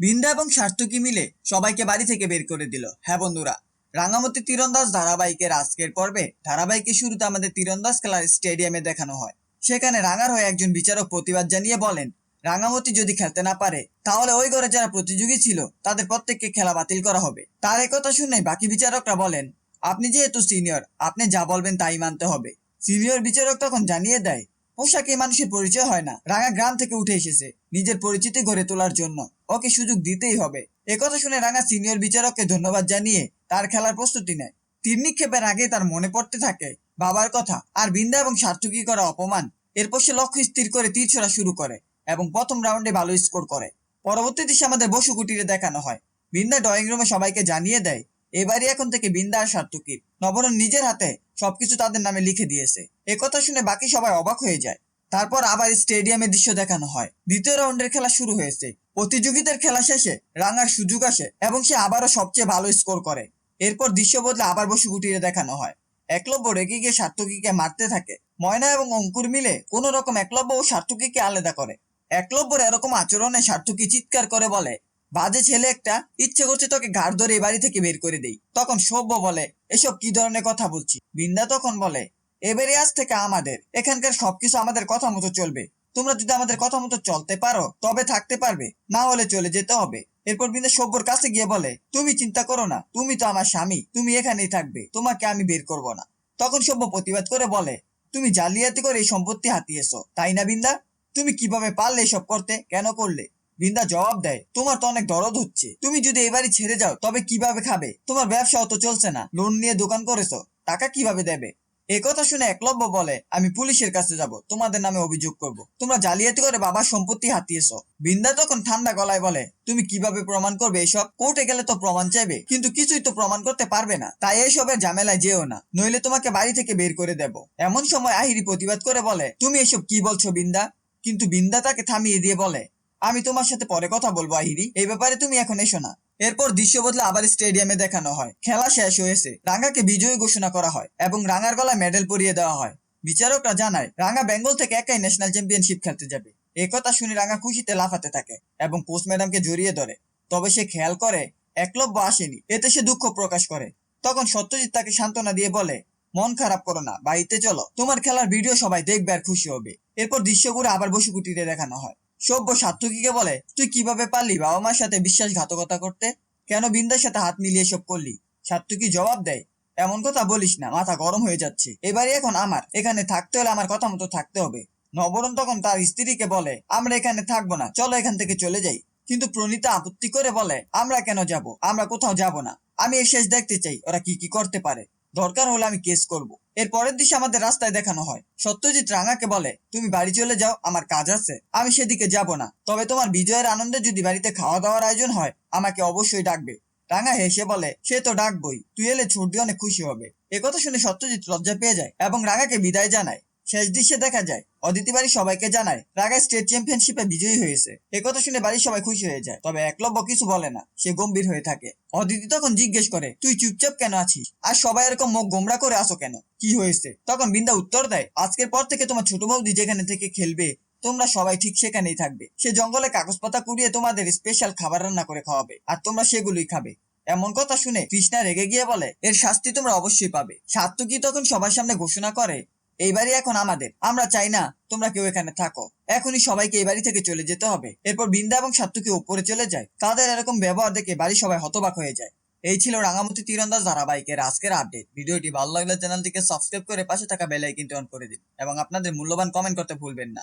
বিন্দা এবং সার্থকী মিলে সবাইকে বাড়ি থেকে বের করে দিল। হ্যাঁ বন্ধুরা রাঙামতি তীরন্দাজ ধারাবাহিকের আজকের পর্বে ধারাবাহিকের শুরুতে আমাদের তীরন্দাজ খেলার স্টেডিয়ামে দেখানো হয়। সেখানে রাঙার হয়ে একজন বিচারক প্রতিবাদ জানিয়ে বলেন রাঙামতি যদি খেলতে না পারে, তাহলে ওই ঘরে যারা প্রতিযোগী ছিল, তাদের প্রত্যেককে খেলা বাতিল করা হবে। তার এই কথা শুনে বাকি বিচারকরা বলেন, আপনি যেহেতু সিনিয়র, আপনি যা বলবেন তাই মানতে হবে। সিনিয়র বিচারক তখন জানিয়ে দেয় পোশাকে মানুষের পরিচয় হয় না। রাঙা গ্রাম থেকে উঠে এসেছে। নিজের পরিচিতি গড়ে তোলার জন্য। ওকে সুযোগ দিতেই হবে। একথা শুনে রাঙা সিনিয়র বিচারককে ধন্যবাদ জানিয়ে তার খেলার প্রস্তুতি নেয়। তীর নিক্ষেপের আগে তার মনে পড়তে থাকে, বাবার কথা আর বিন্দা এবং সার্থকী করা অপমান। এরপর সে লক্ষ্য স্থির করে তীর ছোড়া শুরু করে এবং প্রথম রাউন্ডে ভালো স্কোর করে। পরবর্তীতে সে আমাদের বসু কুটিরে দেখানো হয়। বিন্দা ড্রয়িং রুমে সবাইকে জানিয়ে দেয়, এবারই এখন থেকে বিন্দা আর সার্থকীর। নবরণ নিজের হাতে সবকিছু তাদের নামে লিখে দিয়েছে। একথা শুনে বাকি সবাই অবাক হয়ে যায়। তারপর আবার স্টেডিয়ামের দৃশ্য দেখানো হয়। দ্বিতীয় রাউন্ডের খেলা শুরু হয়েছে। প্রতিযোগিতার খেলা শেষে রাঙার সুযোগ আসে এবং সে আবারও সবচেয়ে ভালো স্কোর করে। এরপর দৃশ্য বদলে আবার বসু কুটিরে দেখানো হয়। একলব্য রেগে গিয়ে সার্থকীকে মারতে থাকে। ময়না এবং অঙ্কুর মিলে কোন রকম একলব্য ও সার্থকীকে আলাদা করে। একলব্যর এরকম আচরণে সার্থকী চিৎকার করে বলে বাজে ছেলে একটা, ইচ্ছে করছে তোকে ঘাড় ধরে এই বাড়ি থেকে বের করে দেই। তখন সভ্য বলে, এসব কি ধরনের কথা বলছি? বিন্দা তখন বলে, এবারে আজ থেকে আমাদের, এখানকার সবকিছু আমাদের কথা মতো চলবে। তোমরা যদি আমাদের কথা মতো চলতে পারো, তবে থাকতে পারবে, না হলে চলে যেতে হবে। এরপর বিন্দা সভ্যর কাছে গিয়ে বলে, তুমি চিন্তা করো না, তুমি তো আমার স্বামী, তুমি এখানেই থাকবে, তোমাকে আমি বের করব না। তখন সভ্য প্রতিবাদ করে বলে, তুমি জালিয়াতি করে এই সম্পত্তি হাতিয়েছো, তাই না বিন্দা? তুমি কীভাবে পারলে এসব করতে, কেন করলে? বিন্দা জবাব দেয়, তোমার তো অনেক দরদ হচ্ছে। তুমি যদি এবারই ছেড়ে যাও, তবে কীভাবে খাবে? তোমার ব্যবসাও তো চলছে না। লোন নিয়ে দোকান করেছ, টাকা কীভাবে দেবে? কথা শুনে একলব্য বলে, আমি পুলিশের কাছে যাব, তোমাদের নামে অভিযোগ করব। তোমরা জালিয়াতি করে বাবার সম্পত্তি হাতিয়েছো। বিন্দা তখন ঠান্ডা গলায় বলে, তুমি কীভাবে প্রমাণ করবে এসব? কোর্টে গেলে তো প্রমাণ চাইবে, কিন্তু কিছুই তো প্রমাণ করতে পারবে না। তাই এসবের ঝামেলায় যেও না, নইলে তোমাকে বাড়ি থেকে বের করে দেব। এমন সময় আহিরি প্রতিবাদ করে বলে, তুমি এসব কি বলছো বিন্দা? কিন্তু বিন্দা তাকে থামিয়ে দিয়ে বলে আমি তোমার সাথে পরে কথা বলব, আহিরি। এই ব্যাপারে তুমি এখন এসো না। এরপর দৃশ্য বদলে আবার স্টেডিয়ামে দেখানো হয়। খেলা শেষ হয়েছে। রাঙ্গাকে বিজয়ী ঘোষণা করা হয় এবং রাঙ্গার গলায় মেডেল পরিয়ে দেওয়া হয়। বিচারকরা জানায় রাঙ্গা বেঙ্গল থেকে একাই ন্যাশনাল চ্যাম্পিয়নশিপ খেলতে যাবে। একথা শুনে রাঙ্গা খুশিতে লাফাতে থাকে এবং পোস্ট ম্যাডামকে জড়িয়ে ধরে। তবে সে খেয়াল করে, একলব্য আসেনি। এতে সে দুঃখ প্রকাশ করে। তখন সত্যজিৎ তাকে সান্ত্বনা দিয়ে বলে, মন খারাপ করো না, বাড়িতে চলো। তোমার খেলার ভিডিও সবাই দেখবে আর খুশি হবে। এরপর দৃশ্যগুলো আবার বসু কুটিরে দেখানো হয়। সভ্য সার্থকীকে বলে, তুই কীভাবে পারলি বাবা মার সাথে বিশ্বাসঘাতকতা করতে? কেন বিন্দার সাথে হাত মিলিয়ে সব করলি? সার্থকী জবাব দেয়, এমন কথা বলিস না, মাথা গরম হয়ে যাচ্ছে। এবারে এখন আমার, এখানে থাকতে হলে আমার কথা মতো থাকতে হবে। নবরণ তখন তার স্ত্রীকে বলে, আমরা এখানে থাকব না, চলো এখান থেকে চলে যাই। কিন্তু প্রণীতা আপত্তি করে বলে, আমরা কেন যাব? আমরা কোথাও যাব না। আমি এই শেষ দেখতে চাই, ওরা কি কি করতে পারে? দরকার হলে আমি কেস করব। এর পরের দিশে আমাদের রাস্তায় দেখানো হয়। সত্যজিৎ রাঙাকে বলে, তুমি বাড়ি চলে যাও, আমার কাজ আছে। আমি সেদিকে যাব না। তবে তোমার বিজয়ের আনন্দে যদি বাড়িতে খাওয়া দাওয়ার আয়োজন হয়, আমাকে অবশ্যই ডাকবে। রাঙা হেসে বলে, সে তো ডাকবই। তুই এলে ছুটি অনেক খুশি হবে। একথা শুনে সত্যজিৎ লজ্জা পেয়ে যায় এবং রাঙাকে বিদায় জানায়। শেষ দৃশ্যে দেখা যায়, অদিতি বাড়ি সবাইকে জানায়, রাগা স্টেট চ্যাম্পিয়নশিপে বিজয়ী হয়েছে। একথা শুনে বাড়ির সবাই খুশি হয়ে যায়, তবে একলব্য কিছু বলে না, সে গম্ভীর হয়ে থাকে। অদিতি তখন জিজ্ঞেস করে, তুই চুপচাপ কেন আছিস? আর সবাই এরকম মুখ গোমরা করে আসো কেন? কি হয়েছে? তখন বিন্দা উত্তর দেয়, আজকের পর থেকে তোমার ছোট বৌদি যেখানে থেকে খেলবে, তোমরা সবাই ঠিক সেখানেই থাকবে। সে জঙ্গলে কাগজ পাতা কুড়িয়ে তোমাদের স্পেশাল খাবার রান্না করে খাওয়াবে, আর তোমরা সেগুলোই খাবে। এমন কথা শুনে কৃষ্ণা রেগে গিয়ে বলে, এর শাস্তি তোমরা অবশ্যই পাবে। সাত্তকী তখন সবার সামনে ঘোষণা করে এই বাড়ি এখন আমাদের। আমরা চাই না তোমরা কেউ এখানে থাকো। এখনই সবাইকে এই বাড়ি থেকে চলে যেতে হবে। এরপর বৃন্দা এবং সাত্তুকে উপরে চলে যায়। তাদের এরকম ব্যবহার দেখে বাড়ি সবাই হতবাক হয়ে যায়। এই ছিল রাঙামতি তীরন্দাজ ধারাবাহিকের আজকের আপডেট ভিডিওটি ভালো লাগলে চ্যানেলটিকে সাবস্ক্রাইব করে পাশে থাকা বেল আইকনটি অন করে দিন। এবং আপনাদের মূল্যবান কমেন্ট করতে ভুলবেন না।